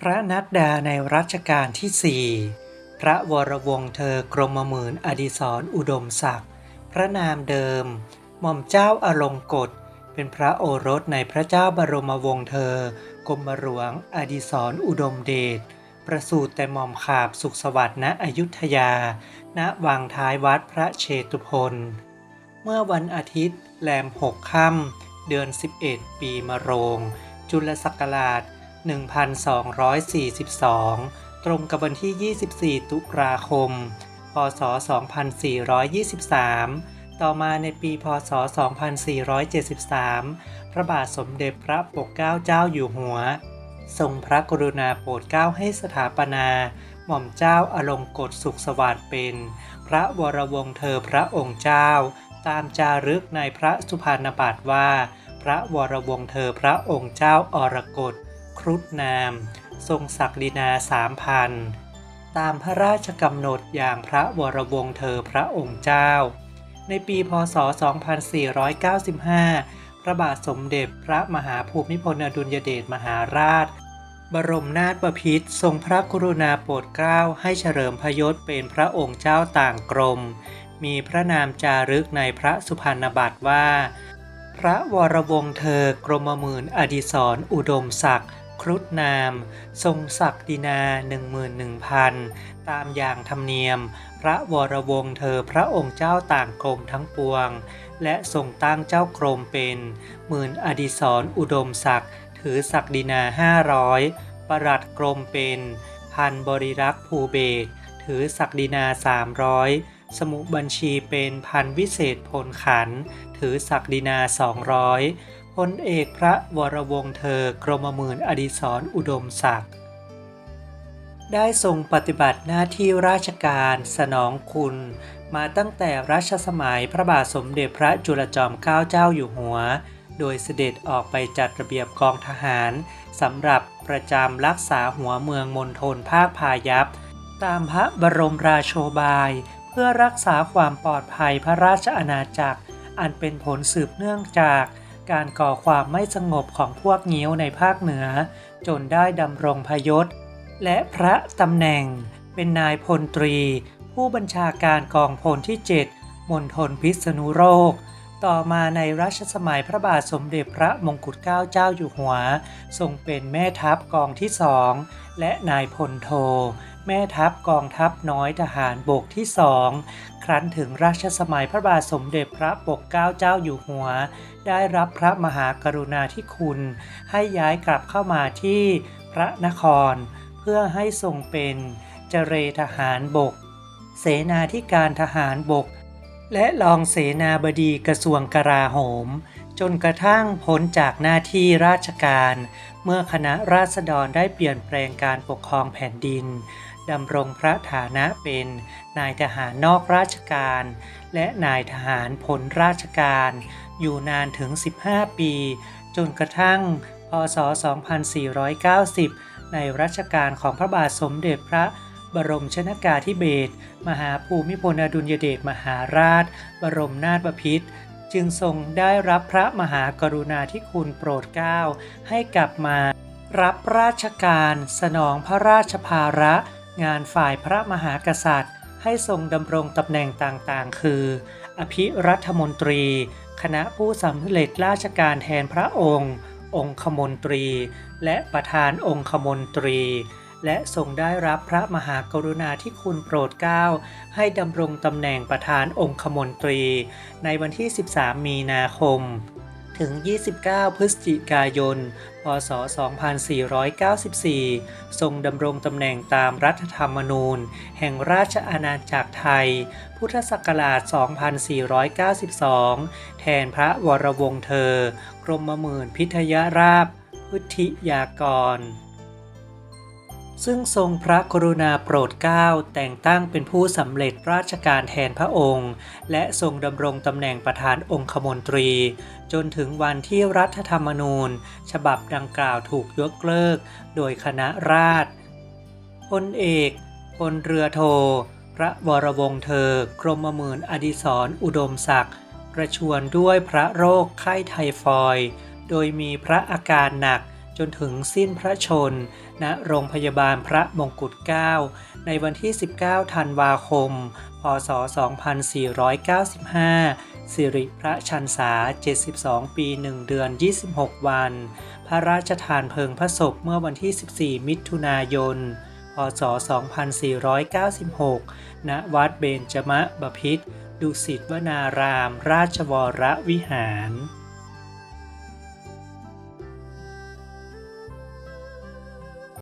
พระนัดดาในรัชกาลที่สี่พระวรวงศ์เธอกรมหมื่นอดิศรอุดมศักดิ์พระนามเดิม หม่อมเจ้าอลงกฎเป็นพระโอรสในพระเจ้าบรมวงศ์เธอกรมหลวงอดิศรอุดมเดชประสูติแต่หม่อมขาบสุขสวัสดิ์ณอยุธยา ณวังท้ายวัดพระเชตุพนเมื่อวันอาทิตย์แรมหกค่ำเดือน 11 ปีมะโรง จุลศักราช 1242 ตรงกับวันที่ 24 ตุลาคม พศ 2423 ต่อมาในปีพศ 2473 พระบาทสมเด็จพระปกเกล้าเจ้าอยู่หัว ทรงพระกรุณาโปรดเกล้าให้สถาปนาหม่อมเจ้าอลงกฎสุขสวัสดิ์เป็น พระวรวงศ์เธอพระองค์เจ้า ตามจารึกในพระสุพรรณบัตรว่า พระวรวงศ์เธอพระองค์เจ้าอรกฎ ครุฑนาม ทรงศักดินาสามพันตามพระราชกำหนดอย่างพระวรวงศ์เธอพระองค์เจ้า ในปีพศ 2495 พระบาทสมเด็จพระมหาภูมิพลอดุลยเดชมหาราช บรมนาถบพิตรทรงพระกรุณาโปรดเกล้าให้เฉลิมพยศเป็นพระองค์เจ้าต่างกรม มีพระนามจารึกในพระสุพรรณบัตรว่า พระวรวงศ์เธอกรมหมื่นอดิศรอุดมศักดิ์ ครุฑนาม ทรงศักดินาหนึ่งหมื่นหนึ่งพันตามอย่างธรรมเนียม พระวรวงศ์เธอพระองค์เจ้าต่างกรมทั้งปวง และทรงตั้งเจ้ากรมเป็นหมื่นอดิศรอุดมศักดิ์ถือศักดินาห้าร้อยประหลัดกรมเป็น พันบริรักษ์ภูเบศถือศักดินาสามร้อยสมุบัญชีเป็นพันวิเศษพลขัน ถือศักดินาสองร้อย พลเอกพระวรวงศ์เธอกรมหมื่นอดิศรอุดมศักดิ์ได้ทรงปฏิบัติหน้าที่ราชการสนองคุณ มาตั้งแต่รัชสมัยพระบาทสมเด็จพระจุลจอมเกล้าเจ้าอยู่หัว โดยเสด็จออกไปจัดระเบียบกองทหารสำหรับประจำรักษาหัวเมืองมณฑลภาคพายัพ ตามพระบรมราโชบาย เพื่อรักษาความปลอดภัยพระราชอาณาจักร อันเป็นผลสืบเนื่องจาก การก่อความไม่สงบของพวกงิ้วในภาคเหนือ จนได้ดำรงพยศ และพระตำแหน่ง เป็นนายพลตรี ผู้บัญชาการกองพลที่ 7มณฑลพิษณุโลก ต่อมาในรัชสมัยพระบาทสมเด็จพระมงกุฎเกล้าเจ้าอยู่หัว ทรงเป็นแม่ทัพกองที่สองและนายพลโท แม่ทัพกองทัพน้อยทหารบกที่สองครั้นถึงรัชสมัยพระบาทสมเด็จพระปกเกล้าเจ้าอยู่หัว ได้รับพระมหากรุณาธิคุณ ให้ย้ายกลับเข้ามาที่พระนคร เพื่อให้ทรงเป็นเจเรทหารบก เสนาธิการทหารบก และรองเสนาบดีกระทรวงกลาโหม จนกระทั่งพ้นจากหน้าที่ราชการ เมื่อคณะราษฎรได้เปลี่ยนแปลงการปกครองแผ่นดินดำรงพระฐานะเป็นนายทหารนอกราชการ และนายทหารผลราชการ อยู่นานถึง 15 ปี จนกระทั่ง พศ 2490 ในรัชกาลของพระบาทสมเด็จพระ บรมชนากาธิเบศรมหาภูมิพลอดุลยเดชมหาราช บรมนาถบพิตรจึงทรงได้รับพระมหากรุณาธิคุณโปรดเกล้าให้กลับมา รับราชการสนองพระราชภาระ งานฝ่ายพระมหากษัตริย์ ให้ทรงดำรงตำแหน่งต่างๆ คือ อภิรัฐมนตรี คณะผู้สำเร็จราชการแทนพระองค์ องคมนตรี และประธานองคมนตรี และทรงได้รับพระมหากรุณาธิคุณโปรดเกล้าให้ดำรงตำแหน่งประธานองคมนตรี ในวันที่ 13 มีนาคม ถึง 29 พฤศจิกายน พศ 2494 ทรงดำรงตำแหน่งตามรัฐธรรมนูญ แห่งราชอาณาจักรไทย พุทธศักราช 2492 แทนพระวรวงศ์เธอ กรมหมื่นพิทยราบพุทธิยากร ซึ่งทรงพระกรุณาโปรดเกล้าแต่งตั้งเป็นผู้สำเร็จราชการแทนพระองค์ และทรงดำรงตำแหน่งประธานองคมนตรี จนถึงวันที่รัฐธรรมนูญ ฉบับดังกล่าวถูกยกเลิก โดยคณะราษฎรพลเอกพลเรือโท พระวรวงศ์เธอกรมหมื่นอดิศรอุดมศักดิ์ประชวรด้วยพระโรคไข้ไทฟอยด์โดยมีพระอาการหนัก จนถึงสิ้นพระชน ณ โรงพยาบาลพระมงกุฎเกล้าในวันที่ 19 ธันวาคม พศ 2495 สิริพระชันษา 72 ปี 1 เดือน 26 วัน พระราชทานเพลิงพระศพเมื่อวันที่ 14 มิถุนายน พศ 2496 ณ วัดเบญจมะบพิตรดุสิตวนาราม ราชวรวิหาร